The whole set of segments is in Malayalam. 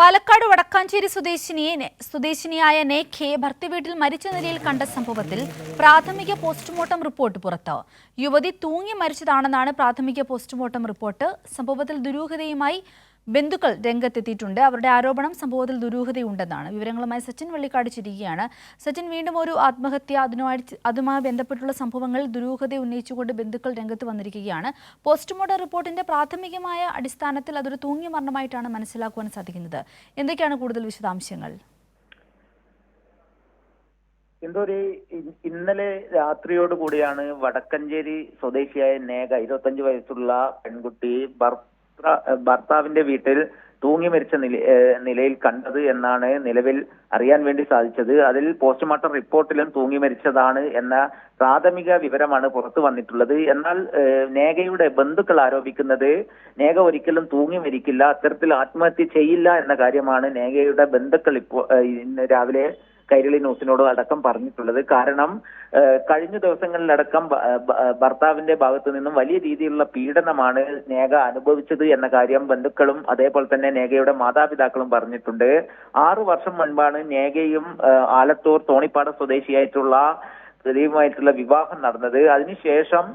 പാലക്കാട് വടക്കാഞ്ചേരി സ്വദേശിനിയെ സ്വദേശിനിയായ നേഖയെ ഭർത്തൃവീട്ടിൽ മരിച്ച നിലയിൽ കണ്ട സംഭവത്തിൽ പ്രാഥമിക പോസ്റ്റ്മോർട്ടം റിപ്പോർട്ട് പുറത്ത്. യുവതി തൂങ്ങി മരിച്ചതാണെന്നാണ് പ്രാഥമിക പോസ്റ്റ്മോർട്ടം റിപ്പോർട്ട്. സംഭവത്തിൽ ദുരൂഹതയുമായി ബന്ധുക്കൾ രംഗത്തെത്തിയിട്ടുണ്ട്. അവരുടെ ആരോപണം സംഭവത്തിൽ ദുരൂഹതയുണ്ടെന്നാണ് വിവരങ്ങളുമായി സച്ചിൻ വെള്ളിക്കാട് ചിരിക്കുകയാണ്. സച്ചിൻ വീണ്ടും ഒരു ആത്മഹത്യ അതിനുമായി അതുമായി ബന്ധപ്പെട്ടുള്ള സംഭവങ്ങൾ ദുരൂഹത ഉന്നയിച്ചുകൊണ്ട് ബന്ധുക്കൾ രംഗത്ത് വന്നിരിക്കുകയാണ്. പോസ്റ്റ്മോർട്ടം റിപ്പോർട്ടിന്റെ പ്രാഥമികമായ അടിസ്ഥാനത്തിൽ അതൊരു തൂങ്ങിയ മരണമായിട്ടാണ് മനസ്സിലാക്കുവാൻ സാധിക്കുന്നത്. എന്തൊക്കെയാണ് കൂടുതൽ വിശദാംശങ്ങൾ? എന്തോര് ഇന്നലെ രാത്രിയോട് കൂടിയാണ് വടക്കഞ്ചേരി സ്വദേശിയായ നേഗ ഇരുപത്തഞ്ച് വയസ്സുള്ള പെൺകുട്ടി ഭർത്താവിന്റെ വീട്ടിൽ തൂങ്ങി മരിച്ച നില നിലയിൽ കണ്ടത് എന്നാണ് നിലവിൽ അറിയാൻ വേണ്ടി സാധിച്ചത്. അതിൽ പോസ്റ്റ്മോർട്ടം റിപ്പോർട്ടിലും തൂങ്ങി മരിച്ചതാണ് എന്ന പ്രാഥമിക വിവരമാണ് പുറത്തു വന്നിട്ടുള്ളത്. എന്നാൽ നേഗയുടെ ബന്ധുക്കൾ ആരോപിക്കുന്നത് നേഗ ഒരിക്കലും തൂങ്ങി മരിക്കില്ല അത്തരത്തിൽ ആത്മഹത്യ ചെയ്യില്ല എന്ന കാര്യമാണ് നേഗയുടെ ബന്ധുക്കൾ ഇപ്പോ ഇന്ന് രാവിലെ കൈരളി ന്യൂസിനോട് അടക്കം പറഞ്ഞിട്ടുള്ളത്. കാരണം കഴിഞ്ഞ ദിവസങ്ങളിലടക്കം ഭർത്താവിന്റെ ഭാഗത്തു നിന്നും വലിയ രീതിയിലുള്ള പീഡനമാണ് നേഗ അനുഭവിച്ചത് എന്ന കാര്യം ബന്ധുക്കളും അതേപോലെ തന്നെ നേഗയുടെ മാതാപിതാക്കളും പറഞ്ഞിട്ടുണ്ട്. ആറു വർഷം മുൻപാണ് നേഗയും ആലത്തൂർ തോണിപ്പാട സ്വദേശിയായിട്ടുള്ള പ്രതിയുമായിട്ടുള്ള വിവാഹം നടന്നത്. അതിനുശേഷം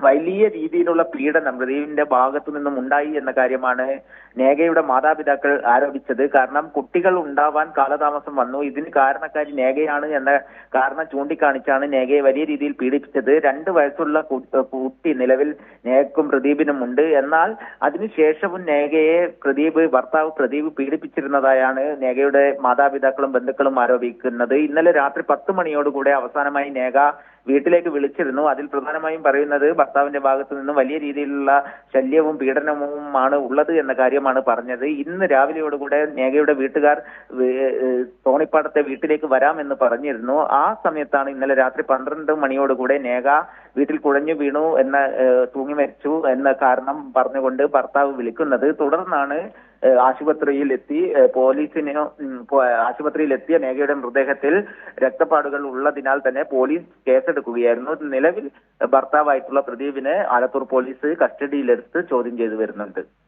വലിയ രീതിയിലുള്ള പീഡനം ഹൃദയവിന്റെ ഭാഗത്തു നിന്നും ഉണ്ടായി എന്ന കാര്യമാണ് നേഗയുടെ മാതാപിതാക്കൾ ആരോപിച്ചത്. കാരണം കുട്ടികൾ ഉണ്ടാവാൻ കാലതാമസം വന്നു. ഇതിന് കാരണക്കാരി നേഗയാണ് എന്ന കാരണം ചൂണ്ടിക്കാണിച്ചാണ് നേഗയെ വലിയ രീതിയിൽ പീഡിപ്പിച്ചത്. രണ്ട് വയസ്സുള്ള കുട്ടി നിലവിൽ നേഗക്കും പ്രദീപിനും ഉണ്ട്. എന്നാൽ അതിനുശേഷവും നേഗയെ പ്രദീപ് ഭർത്താവ് പ്രദീപ് പീഡിപ്പിച്ചിരുന്നതായാണ് നേഗയുടെ മാതാപിതാക്കളും ബന്ധുക്കളും ആരോപിക്കുന്നത്. ഇന്നലെ രാത്രി പത്ത് മണിയോടുകൂടെ അവസാനമായി നേഗ വീട്ടിലേക്ക് വിളിച്ചിരുന്നു. അതിൽ പ്രധാനമായും പറയുന്നത് ഭർത്താവിന്റെ ഭാഗത്തു നിന്നും വലിയ രീതിയിലുള്ള ശല്യവും പീഡനവും ആണ് ഉള്ളത് എന്ന കാര്യമാണ് പറഞ്ഞത്. ഇന്ന് രാവിലെയോടുകൂടെ നേഗയുടെ വീട്ടുകാർ തോണിപ്പാടത്തെ വീട്ടിലേക്ക് വരാമെന്ന് പറഞ്ഞിരുന്നു. ആ സമയത്താണ് ഇന്നലെ രാത്രി പന്ത്രണ്ട് മണിയോടുകൂടെ നേഗ വീട്ടിൽ കുഴഞ്ഞു വീണു എന്ന തൂങ്ങി മരിച്ചു എന്ന കാരണം പറഞ്ഞുകൊണ്ട് ഭർത്താവ് വിളിക്കുന്നത്. തുടർന്നാണ് ആശുപത്രിയിൽ എത്തി പോലീസിനെ ആശുപത്രിയിൽ എത്തിയ മേഘയുടെ മൃതദേഹത്തിൽ രക്തപ്പാടുകൾ ഉള്ളതിനാൽ തന്നെ പോലീസ് കേസെടുക്കുകയായിരുന്നു. നിലവിൽ ഭർത്താവായിട്ടുള്ള പ്രദീപിനെ ആലത്തൂർ പോലീസ് കസ്റ്റഡിയിലെടുത്ത് ചോദ്യം ചെയ്തു വരുന്നുണ്ട്.